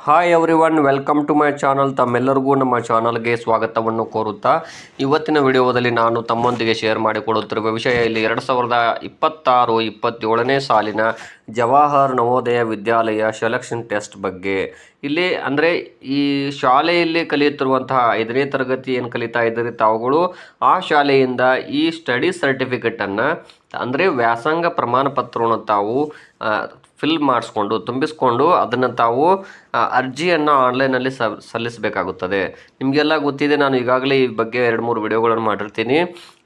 Hi everyone welcome to my channel ತಮ್ಮೆಲ್ಲರಿಗೂ ನಮ್ಮ ಚಾನಲ್ಗೆ ಸ್ವಾಗತವನ್ನು ಕೋರುತ್ತಾ, ಇವತ್ತಿನ ವಿಡಿಯೋದಲ್ಲಿ ನಾನು ತಮ್ಮೊಂದಿಗೆ ಶೇರ್ ಮಾಡಿಕೊಡುತ್ತಿರುವ ವಿಷಯ ಇಲ್ಲಿ ಎರಡು ಸಾವಿರದ ಇಪ್ಪತ್ತಾರು, ಇಪ್ಪತ್ತೇಳನೇ ಸಾಲಿನ ಜವಾಹರ್ ನವೋದಯ ವಿದ್ಯಾಲಯ ಸೆಲೆಕ್ಷನ್ ಟೆಸ್ಟ್ ಬಗ್ಗೆ. ಇಲ್ಲಿ ಅಂದರೆ ಈ ಶಾಲೆಯಲ್ಲಿ ಕಲಿಯುತ್ತಿರುವಂತಹ ಐದನೇ ತರಗತಿ ಏನು ಕಲಿತಾ ಇದ್ದರೆ ತಾವುಗಳು? ಆ ಶಾಲೆಯಿಂದ ಈ ಸ್ಟಡಿ ಸರ್ಟಿಫಿಕೇಟನ್ನು ಅಂದರೆ ವ್ಯಾಸಂಗ ಪ್ರಮಾಣ ಪತ್ರವನ್ನು ತಾವು ಫಿಲ್ ಮಾಡಿಸ್ಕೊಂಡು, ತುಂಬಿಸ್ಕೊಂಡು ಅದನ್ನು ತಾವು ಅರ್ಜಿಯನ್ನು ಆನ್ಲೈನಲ್ಲಿ ಸಲ್ಲಿಸಬೇಕಾಗುತ್ತದೆ. ನಿಮಗೆಲ್ಲ ಗೊತ್ತಿದೆ, ನಾನು ಈಗಾಗಲೇ ಈ ಬಗ್ಗೆ ಎರಡು ಮೂರು ವಿಡಿಯೋಗಳನ್ನು ಮಾಡಿರ್ತೀನಿ.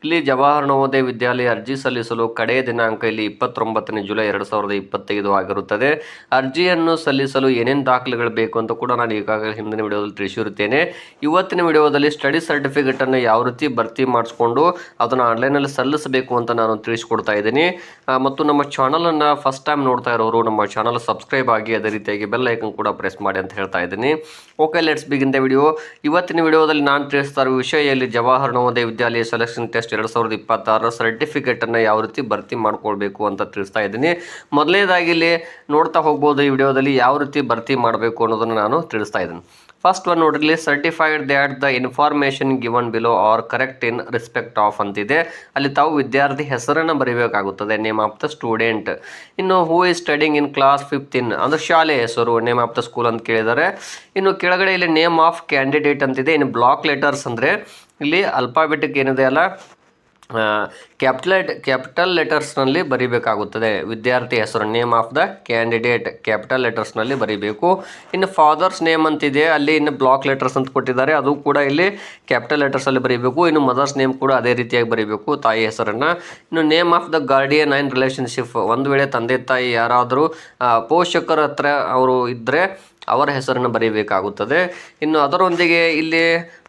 ಇಲ್ಲಿ ಜವಾಹರ್ ನವೋದಯ ವಿದ್ಯಾಲಯ ಅರ್ಜಿ ಸಲ್ಲಿಸಲು ಕಡೆಯ ದಿನಾಂಕ ಇಲ್ಲಿ ಇಪ್ಪತ್ತೊಂಬತ್ತನೇ ಜುಲೈ ಎರಡು ಸಾವಿರದ ಇಪ್ಪತ್ತೈದು ಆಗಿರುತ್ತದೆ. ಅರ್ಜಿಯನ್ನು ಸಲ್ಲಿಸಲು ಏನೇನು ದಾಖಲೆಗಳು ಬೇಕು ಅಂತ ಕೂಡ ನಾನು ಈಗಾಗಲೇ ಹಿಂದಿನ ವಿಡಿಯೋದಲ್ಲಿ ತಿಳಿಸಿರುತ್ತೇನೆ. ಇವತ್ತಿನ ವಿಡಿಯೋದಲ್ಲಿ ಸ್ಟಡಿ ಸರ್ಟಿಫಿಕೇಟನ್ನು ಯಾವ ರೀತಿ ಭರ್ತಿ ಮಾಡಿಸ್ಕೊಂಡು ಅದನ್ನು ಆನ್ಲೈನಲ್ಲಿ ಸಲ್ಲಿಸಬೇಕು ಅಂತ ನಾನು ತಿಳಿಸ್ಕೊಡ್ತಾ ಇದ್ದೀನಿ. ಮತ್ತು ನಮ್ಮ ಚಾನಲನ್ನು ಫಸ್ಟ್ ಟೈಮ್ ನೋಡ್ತಾ ಇರೋರು, ನಮ್ಮ ಚಾನಲ್ ಸಬ್ಸ್ಕ್ರೈಬ್ ಆಗಿ ಅದೇ ರೀತಿಯಾಗಿ ಬೆಲ್ ಐಕನ್ ಕೂಡ ಪ್ರೆಸ್ ಮಾಡಿ ಅಂತ ಹೇಳ್ತಾ ಇದ್ದೀನಿ. Okay let's begin the video ಇವತ್ತಿನ ವಿಡಿಯೋದಲ್ಲಿ ನಾನು ತಿಳಿಸ್ತಾ ಇರೋ ವಿಷಯ ಇಲ್ಲಿ ಜವಾಹರ್ ನವೋದಯ ವಿದ್ಯಾಲಯ ಸೆಲೆಕ್ಷನ್ ಟೆಸ್ಟ್ ಎರಡು ಸಾವಿರದ ಇಪ್ಪತ್ತಾರರ ಸರ್ಟಿಫಿಕೇಟನ್ನು ಯಾವ ರೀತಿ ಭರ್ತಿ ಮಾಡ್ಕೊಳ್ಬೇಕು ಅಂತ ತಿಳಿಸ್ತಾ ಇದ್ದೀನಿ. ಮೊದಲನೇದಾಗಿ ಇಲ್ಲಿ ನೋಡ್ತಾ ಹೋಗ್ಬೋದು ಈ ವಿಡಿಯೋದಲ್ಲಿ ಯಾವ ರೀತಿ ಭರ್ತಿ ಮಾಡಬೇಕು ಅನ್ನೋದನ್ನು ನಾನು ತಿಳಿಸ್ತಾ ಇದ್ದೀನಿ. ಫಸ್ಟ್ ಒನ್ ನೋಡ್ರಿ certified that the information given below are correct in respect of ಅಂತಿದೆ. ಅಲ್ಲಿ ತಾವು ವಿದ್ಯಾರ್ಥಿ ಹೆಸರನ್ನು ಬರೀಬೇಕಾಗುತ್ತದೆ. ನೇಮ್ ಆಫ್ ದ ಸ್ಟೂಡೆಂಟ್ ಇನ್ನು who is studying in class fifth in ಅಂದರೆ ಶಾಲೆ ಹೆಸರು ನೇಮ್ ಆಫ್ ದ ಸ್ಕೂಲ್ ಅಂತ ಕೇಳಿದ್ದಾರೆ. ಇನ್ನು ಕೆಳಗಡೆ ಇಲ್ಲಿ ನೇಮ್ ಆಫ್ ಕ್ಯಾಂಡಿಡೇಟ್ ಅಂತಿದೆ. ಇನ್ನು ಬ್ಲಾಕ್ ಲೆಟರ್ಸ್ ಅಂದರೆ ಇಲ್ಲಿ ಅಲ್ಫಾಬೆಟಿಕ್ ಏನಿದೆ ಅಲ್ಲ? ಕ್ಯಾಪಿಟಲ್ ಕ್ಯಾಪಿಟಲ್ ಲೆಟರ್ಸ್ನಲ್ಲಿ ಬರೀಬೇಕಾಗುತ್ತದೆ. ವಿದ್ಯಾರ್ಥಿ ಹೆಸರು name of the candidate capital ಲೆಟರ್ಸ್ನಲ್ಲಿ ಬರೀಬೇಕು. ಇನ್ನು ಫಾದರ್ಸ್ ನೇಮ್ ಅಂತಿದೆ, ಅಲ್ಲಿ ಇನ್ನು ಬ್ಲಾಕ್ ಲೆಟರ್ಸ್ ಅಂತ ಕೊಟ್ಟಿದ್ದಾರೆ. ಅದು ಕೂಡ ಇಲ್ಲಿ ಕ್ಯಾಪಿಟಲ್ ಲೆಟರ್ಸಲ್ಲಿ ಬರೀಬೇಕು. ಇನ್ನು ಮದರ್ಸ್ ನೇಮ್ ಕೂಡ ಅದೇ ರೀತಿಯಾಗಿ ಬರೀಬೇಕು, ತಾಯಿ ಹೆಸರನ್ನು. ಇನ್ನು name of the guardian and relationship ಒಂದು ವೇಳೆ ತಂದೆ ತಾಯಿ ಯಾರಾದರೂ ಪೋಷಕರ ಹತ್ರ ಅವರು ಇದ್ದರೆ ಅವರ ಹೆಸರನ್ನು ಬರೀಬೇಕಾಗುತ್ತದೆ. ಇನ್ನು ಅದರೊಂದಿಗೆ ಇಲ್ಲಿ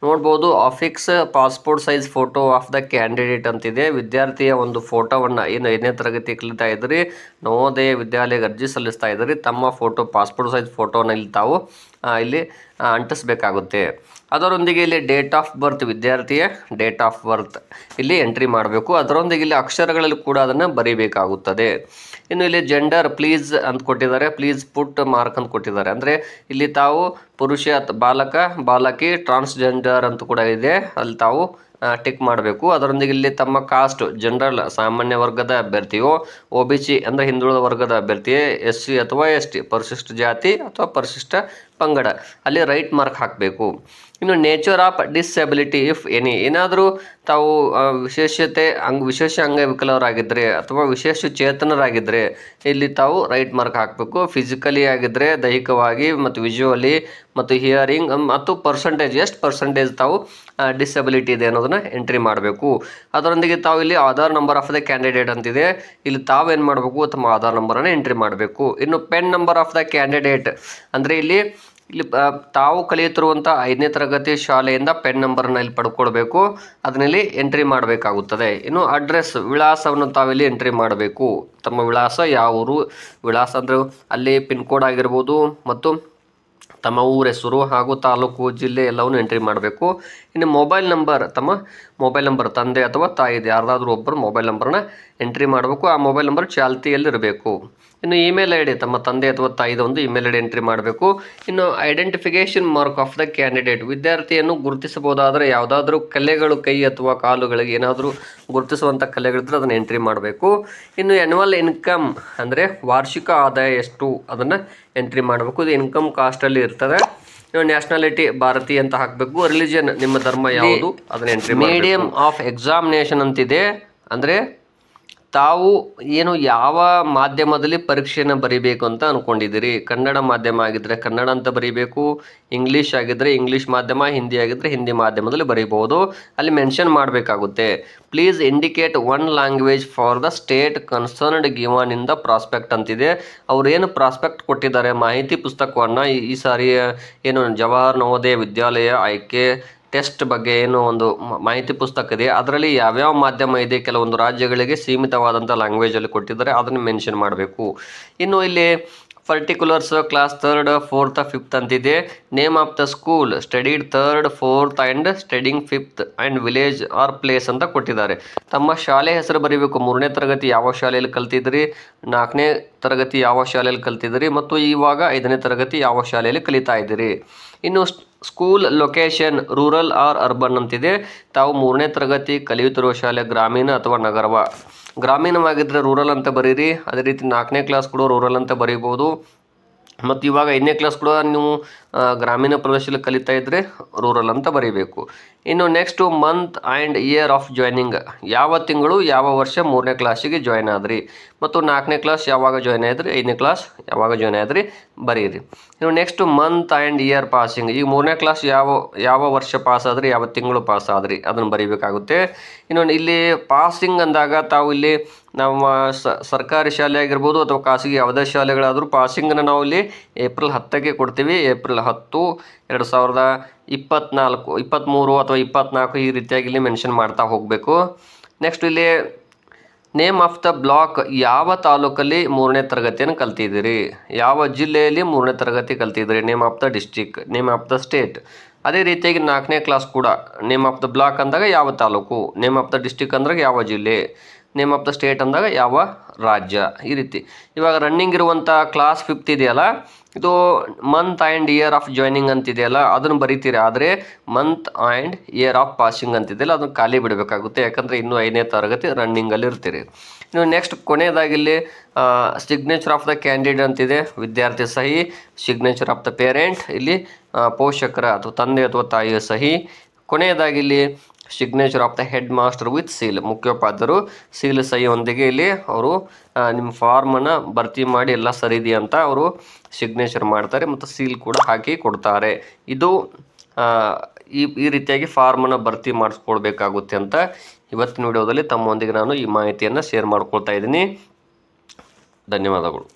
ನೋಡ್ಬೋದು affix passport size photo of the candidate ಅಂತಿದೆ. ವಿದ್ಯಾರ್ಥಿಯ ಒಂದು ಫೋಟೋವನ್ನು ಏನು ಐದನೇ ತರಗತಿ ಕಲಿತಾ ಇದ್ರಿ, ನವೋದಯ ವಿದ್ಯಾಲಯಕ್ಕೆ ಅರ್ಜಿ ಸಲ್ಲಿಸ್ತಾ ಇದ್ರಿ, ತಮ್ಮ ಫೋಟೋ, ಪಾಸ್ಪೋರ್ಟ್ ಸೈಜ್ ಫೋಟೋನ ಇಲ್ಲಿ ತಾವು ಇಲ್ಲಿ ಅಂಟಿಸ್ಬೇಕಾಗುತ್ತೆ. ಅದರೊಂದಿಗೆ ಇಲ್ಲಿ ಡೇಟ್ ಆಫ್ ಬರ್ತ್ ವಿದ್ಯಾರ್ಥಿಯ ಡೇಟ್ ಆಫ್ ಬರ್ತ್ ಇಲ್ಲಿ ಎಂಟ್ರಿ ಮಾಡಬೇಕು. ಅದರೊಂದಿಗೆ ಇಲ್ಲಿ ಅಕ್ಷರಗಳಲ್ಲಿ ಕೂಡ ಅದನ್ನು ಬರೀಬೇಕಾಗುತ್ತದೆ. ಇನ್ನು ಇಲ್ಲಿ ಜೆಂಡರ್ ಪ್ಲೀಸ್ ಅಂತ ಕೊಟ್ಟಿದ್ದಾರೆ. ಪ್ಲೀಸ್ ಪುಟ್ ಮಾರ್ಕ್ ಅಂತ ಕೊಟ್ಟಿದ್ದಾರೆ. ಅಂದರೆ ಇಲ್ಲಿ ತಾವು ಪುರುಷ ಬಾಲಕ, ಬಾಲಕಿ ಟ್ರಾನ್ಸ್ಜೆಂಡರ್ ಅಂತ ಕೂಡ ಇದೆ. ಅಲ್ಲಿ ತಾವು ಟಿಕ್ ಮಾಡಬೇಕು. ಅದರೊಂದಿಗೆ ಇಲ್ಲಿ ತಮ್ಮ ಕಾಸ್ಟ್ ಜನರಲ್ ಸಾಮಾನ್ಯ ವರ್ಗದ ಅಭ್ಯರ್ಥಿಯೋ ಒ ಬಿ ಸಿ ಅಂದರೆ ಹಿಂದುಳಿದ ವರ್ಗದ ಅಭ್ಯರ್ಥಿಯೇ ಎಸ್ ಸಿ ಅಥವಾ ಎಸ್ ಟಿ ಪರಿಶಿಷ್ಟ ಜಾತಿ ಅಥವಾ ಪರಿಶಿಷ್ಟ ಪಂಗಡ, ಅಲ್ಲಿ ರೈಟ್ ಮಾರ್ಕ್ ಹಾಕಬೇಕು. ಇನ್ನು nature of disability if any ಏನಾದರೂ ತಾವು ವಿಶೇಷತೆ ಅಂಗ್, ವಿಶೇಷ ಅಂಗವಿಕಲರಾಗಿದ್ದರೆ ಅಥವಾ ವಿಶೇಷ ಚೇತನರಾಗಿದ್ದರೆ ಇಲ್ಲಿ ತಾವು ರೈಟ್ ಮಾರ್ಕ್ ಹಾಕಬೇಕು. ಫಿಸಿಕಲಿ ಆಗಿದ್ದರೆ ದೈಹಿಕವಾಗಿ ಮತ್ತು ವಿಜುವಲಿ ಮತ್ತು ಹಿಯರಿಂಗ್ ಮತ್ತು ಪರ್ಸಂಟೇಜ್ ಎಷ್ಟು ಪರ್ಸಂಟೇಜ್ ತಾವು ಡಿಸೆಬಿಲಿಟಿ ಇದೆ ಅನ್ನೋದನ್ನ ಎಂಟ್ರಿ ಮಾಡಬೇಕು. ಅದರೊಂದಿಗೆ ತಾವು ಇಲ್ಲಿ Aadhaar number of the candidate ಅಂತಿದೆ. ಇಲ್ಲಿ ತಾವೇನು ಮಾಡಬೇಕು ತಮ್ಮ ಆಧಾರ್ ನಂಬರನ್ನು ಎಂಟ್ರಿ ಮಾಡಬೇಕು. ಇನ್ನು PEN number of the candidate ಅಂದರೆ ಇಲ್ಲಿ ಇಲ್ಲಿ ತಾವು ಕಲಿಯುತ್ತಿರುವಂಥ ಐದನೇ ತರಗತಿ ಶಾಲೆಯಿಂದ ಪೆನ್ ನಂಬರನ್ನು ಇಲ್ಲಿ ಪಡ್ಕೊಳ್ಬೇಕು. ಅದನ್ನಲ್ಲಿ ಎಂಟ್ರಿ ಮಾಡಬೇಕಾಗುತ್ತದೆ. ಇನ್ನು ಅಡ್ರೆಸ್ ವಿಳಾಸವನ್ನು ತಾವಿಲ್ಲಿ ಎಂಟ್ರಿ ಮಾಡಬೇಕು. ತಮ್ಮ ವಿಳಾಸ ಯಾವ ಊರು, ವಿಳಾಸ ಅಂದರೆ ಅಲ್ಲಿ ಪಿನ್ ಕೋಡ್ ಆಗಿರ್ಬೋದು ಮತ್ತು ತಮ್ಮ ಊರ ಹೆಸರು ಹಾಗೂ ತಾಲೂಕು, ಜಿಲ್ಲೆ ಎಲ್ಲವನ್ನು ಎಂಟ್ರಿ ಮಾಡಬೇಕು. ಇನ್ನು ಮೊಬೈಲ್ ನಂಬರ್ ತಮ್ಮ ಮೊಬೈಲ್ ನಂಬರ್ ತಂದೆ ಅಥವಾ ತಾಯಿದು ಯಾರ್ದಾದ್ರೂ ಒಬ್ಬರು ಮೊಬೈಲ್ ನಂಬರ್ನ ಎಂಟ್ರಿ ಮಾಡಬೇಕು. ಆ ಮೊಬೈಲ್ ನಂಬರ್ ಚಾಲ್ತಿಯಲ್ಲಿರಬೇಕು. ಇನ್ನು ಇಮೇಲ್ ಐ ಡಿ ತಮ್ಮ ತಂದೆ ಅಥವಾ ತಾಯಿದ ಒಂದು ಇಮೇಲ್ ಐ ಡಿ ಎಂಟ್ರಿ ಮಾಡಬೇಕು. ಇನ್ನು identification mark of the candidate. ವಿದ್ಯಾರ್ಥಿಯನ್ನು ಗುರುತಿಸಬಹುದಾದರೆ ಯಾವುದಾದ್ರೂ ಕಲೆಗಳು, ಕೈ ಅಥವಾ ಕಾಲುಗಳಿಗೆ ಏನಾದರೂ ಗುರುತಿಸುವಂಥ ಕಲೆಗಳಿದ್ರೆ ಅದನ್ನು ಎಂಟ್ರಿ ಮಾಡಬೇಕು. ಇನ್ನು ಆ್ಯನ್ಯುವಲ್ ಇನ್ಕಮ್ ಅಂದರೆ ವಾರ್ಷಿಕ ಆದಾಯ ಎಷ್ಟು ಅದನ್ನು ಎಂಟ್ರಿ ಮಾಡಬೇಕು. ಇದು ಇನ್ಕಮ್ ಕಾಸ್ಟಲ್ಲಿ ಇರ್ತದೆ. ಇನ್ನು ನ್ಯಾಷನಾಲಿಟಿ ಭಾರತೀಯ ಅಂತ ಹಾಕಬೇಕು. ರಿಲಿಜಿಯನ್ ನಿಮ್ಮ ಧರ್ಮ ಯಾವುದು? ಅದನ್ನ ಎಂಟ್ರಿ ಮೀಡಿಯಂ ಆಫ್ ಎಕ್ಸಾಮಿನೇಷನ್ ಅಂತಿದೆ. ಅಂದರೆ ತಾವು ಏನು ಯಾವ ಮಾಧ್ಯಮದಲ್ಲಿ ಪರೀಕ್ಷೆಯನ್ನು ಬರೀಬೇಕು ಅಂತ ಅಂದ್ಕೊಂಡಿದ್ದೀರಿ ಕನ್ನಡ ಮಾಧ್ಯಮ ಆಗಿದ್ದರೆ ಕನ್ನಡ ಅಂತ ಬರೀಬೇಕು, ಇಂಗ್ಲೀಷ್ ಆಗಿದ್ದರೆ ಇಂಗ್ಲೀಷ್ ಮಾಧ್ಯಮ, ಹಿಂದಿ ಆಗಿದ್ದರೆ ಹಿಂದಿ ಮಾಧ್ಯಮದಲ್ಲಿ ಬರೀಬಹುದು. ಅಲ್ಲಿ ಮೆನ್ಷನ್ ಮಾಡಬೇಕಾಗುತ್ತೆ. Please indicate one language for the state concerned given in the prospect ಅಂತಿದೆ. ಅವ್ರು ಏನು ಪ್ರಾಸ್ಪೆಕ್ಟ್ ಕೊಟ್ಟಿದ್ದಾರೆ? ಮಾಹಿತಿ ಪುಸ್ತಕವನ್ನು ಈ- ಸಾರಿ ಏನು ಜವಾಹರ್ ನವೋದಯ ವಿದ್ಯಾಲಯ ಆಯ್ಕೆ ಟೆಸ್ಟ್ ಬಗ್ಗೆ ಏನು ಒಂದು ಮಾಹಿತಿ ಪುಸ್ತಕ ಇದೆ. ಅದರಲ್ಲಿ ಯಾವ್ಯಾವ ಮಾಧ್ಯಮ ಇದೆ ಕೆಲವೊಂದು ರಾಜ್ಯಗಳಿಗೆ ಸೀಮಿತವಾದಂಥ ಲ್ಯಾಂಗ್ವೇಜಲ್ಲಿ ಕೊಟ್ಟಿದ್ದಾರೆ, ಅದನ್ನು ಮೆನ್ಷನ್ ಮಾಡಬೇಕು. ಇನ್ನು ಇಲ್ಲಿ particulars class third fourth fifth ಅಂತಿದೆ. Name of the school studied third fourth and studying fifth and village or place ಅಂತ ಕೊಟ್ಟಿದ್ದಾರೆ. ತಮ್ಮ ಶಾಲೆ ಹೆಸರು ಬರೀಬೇಕು. ಮೂರನೇ ತರಗತಿ ಯಾವ ಶಾಲೆಯಲ್ಲಿ ಕಲ್ತಿದ್ರಿ? ನಾಲ್ಕನೇ ತರಗತಿ ಯಾವ ಶಾಲೆಯಲ್ಲಿ ಕಲ್ತಿದ್ರಿ? ಮತ್ತು ಇವಾಗ ಐದನೇ ತರಗತಿ ಯಾವ ಶಾಲೆಯಲ್ಲಿ ಕಲಿತಾ ಇದ್ದೀರಿ? ಇನ್ನು school location rural or urban ಅಂತಿದೆ. ತಾವು ಮೂರನೇ ತರಗತಿ ಕಲಿಯುತ್ತಿರುವ ಶಾಲೆ ಗ್ರಾಮೀಣ ಅಥವಾ ನಗರವ? ಗ್ರಾಮೀಣವಾಗಿದ್ದರೆ ರೂರಲ್ ಅಂತ ಬರೀರಿ. ಅದೇ ರೀತಿ ನಾಲ್ಕನೇ ಕ್ಲಾಸ್ ಕೂಡ ರೂರಲ್ ಅಂತ ಬರೀಬೋದು ಮತ್ತು ಇವಾಗ ಐದನೇ ಕ್ಲಾಸ್ ಕೂಡ ನೀವು ಗ್ರಾಮೀಣ ಪ್ರದೇಶದಲ್ಲಿ ಕಲಿತಾ ಇದ್ದರೆ ರೂರಲ್ ಅಂತ ಬರೀಬೇಕು. ಇನ್ನು next month and year of joining ಯಾವ ತಿಂಗಳು, ಯಾವ ವರ್ಷ ಮೂರನೇ ಕ್ಲಾಸಿಗೆ ಜಾಯ್ನ್ ಆದ್ರಿ? ಮತ್ತು ನಾಲ್ಕನೇ ಕ್ಲಾಸ್ ಯಾವಾಗ ಜಾಯ್ನ್ ಆದ್ರಿ? ಐದನೇ ಕ್ಲಾಸ್ ಯಾವಾಗ ಜಾಯ್ನ್ ಆದ್ರಿ? ಬರೀರಿ. ಇನ್ನು next month and year passing ಈಗ ಮೂರನೇ ಕ್ಲಾಸ್ ಯಾವ ಯಾವ ವರ್ಷ ಪಾಸ್ ಆದ್ರಿ? ಯಾವ ತಿಂಗಳು ಪಾಸ್ ಆದ್ರಿ? ಅದನ್ನು ಬರೀಬೇಕಾಗುತ್ತೆ. ಇನ್ನು ಇಲ್ಲಿ ಪಾಸಿಂಗ್ ಅಂದಾಗ ತಾವು ಇಲ್ಲಿ ನಮ್ಮ ಸರ್ಕಾರಿ ಶಾಲೆ ಆಗಿರ್ಬೋದು ಅಥವಾ ಖಾಸಗಿ ಯಾವುದೇ ಶಾಲೆಗಳಾದರೂ ಪಾಸಿಂಗನ್ನು ನಾವು ಇಲ್ಲಿ ಏಪ್ರಿಲ್ ಹತ್ತಕ್ಕೆ ಕೊಡ್ತೀವಿ. ಏಪ್ರಿಲ್ ಹತ್ತು, ಎರಡು ಸಾವಿರದ ಇಪ್ಪತ್ನಾಲ್ಕು ಇಪ್ಪತ್ತ್ಮೂರು ಅಥವಾ ಇಪ್ಪತ್ನಾಲ್ಕು ಈ ರೀತಿಯಾಗಿ ಇಲ್ಲಿ ಮೆನ್ಷನ್ ಮಾಡ್ತಾ ಹೋಗಬೇಕು. ನೆಕ್ಸ್ಟ್ ಇಲ್ಲಿ ನೇಮ್ ಆಫ್ ದ ಬ್ಲಾಕ್ ಯಾವ ತಾಲೂಕಲ್ಲಿ ಮೂರನೇ ತರಗತಿಯನ್ನು ಕಲ್ತಿದ್ದೀರಿ? ಯಾವ ಜಿಲ್ಲೆಯಲ್ಲಿ ಮೂರನೇ ತರಗತಿ ಕಲ್ತಿದ್ದೀರಿ? Name of the district name of the state ಅದೇ ರೀತಿಯಾಗಿ ನಾಲ್ಕನೇ ಕ್ಲಾಸ್ ಕೂಡ ನೇಮ್ ಆಫ್ ದ ಬ್ಲಾಕ್ ಅಂದಾಗ ಯಾವ ತಾಲೂಕು? ನೇಮ್ ಆಫ್ ದ ಡಿಸ್ಟಿಕ್ ಅಂದಾಗ ಯಾವ ಜಿಲ್ಲೆ? ನೇಮ್ ಆಫ್ ದ ಸ್ಟೇಟ್ ಅಂದಾಗ ಯಾವ ರಾಜ್ಯ? ಈ ರೀತಿ. ಇವಾಗ ರನ್ನಿಂಗ್ ಇರುವಂಥ ಕ್ಲಾಸ್ ಫಿಫ್ತ್ ಇದೆಯಲ್ಲ ಇದು month and year of joining ಅಂತಿದೆಯಲ್ಲ, ಅದನ್ನು ಬರೀತೀರಿ. ಆದರೆ month and year of passing ಅಂತಿದೆಯಲ್ಲ, ಅದನ್ನು ಖಾಲಿ ಬಿಡಬೇಕಾಗುತ್ತೆ. ಯಾಕಂದರೆ ಇನ್ನೂ ಐದನೇ ತರಗತಿ ರನ್ನಿಂಗಲ್ಲಿ ಇರ್ತೀರಿ. ಇನ್ನು ನೆಕ್ಸ್ಟ್ ಕೊನೆಯದಾಗಿಲ್ಲಿ ಸಿಗ್ನೇಚರ್ ಆಫ್ ದ ಕ್ಯಾಂಡಿಡೇಟ್ ಅಂತಿದೆ. ವಿದ್ಯಾರ್ಥಿ ಸಹಿ ಸಿಗ್ನೇಚರ್ ಆಫ್ ದ ಪೇರೆಂಟ್ ಇಲ್ಲಿ ಪೋಷಕರ ಅಥವಾ ತಂದೆ ಅಥವಾ ತಾಯಿಯ ಸಹಿ. ಕೊನೆಯದಾಗಿ ಇಲ್ಲಿ signature of the head master with seal ಮುಖ್ಯೋಪಾಧ್ಯಾಯರು seal ಸಹಿಯೊಂದಿಗೆ ಇಲ್ಲಿ ಅವರು ನಿಮ್ಮ ಫಾರ್ಮನ್ನು ಭರ್ತಿ ಮಾಡಿ ಎಲ್ಲ ಸರಿ ಇದೆಯಾ ಅಂತ ಅವರು ಸಿಗ್ನೇಚರ್ ಮಾಡ್ತಾರೆ ಮತ್ತು ಸೀಲ್ ಕೂಡ ಹಾಕಿ ಕೊಡ್ತಾರೆ. ಇದು ಈ ಈ ರೀತಿಯಾಗಿ ಫಾರ್ಮನ್ನು ಭರ್ತಿ ಮಾಡಿಸ್ಕೊಳ್ಬೇಕಾಗುತ್ತೆ ಅಂತ ಇವತ್ತಿನ ವಿಡಿಯೋದಲ್ಲಿ ತಮ್ಮೊಂದಿಗೆ ನಾನು ಈ ಮಾಹಿತಿಯನ್ನು ಶೇರ್ ಮಾಡ್ಕೊಳ್ತಾ ಇದ್ದೀನಿ. ಧನ್ಯವಾದಗಳು.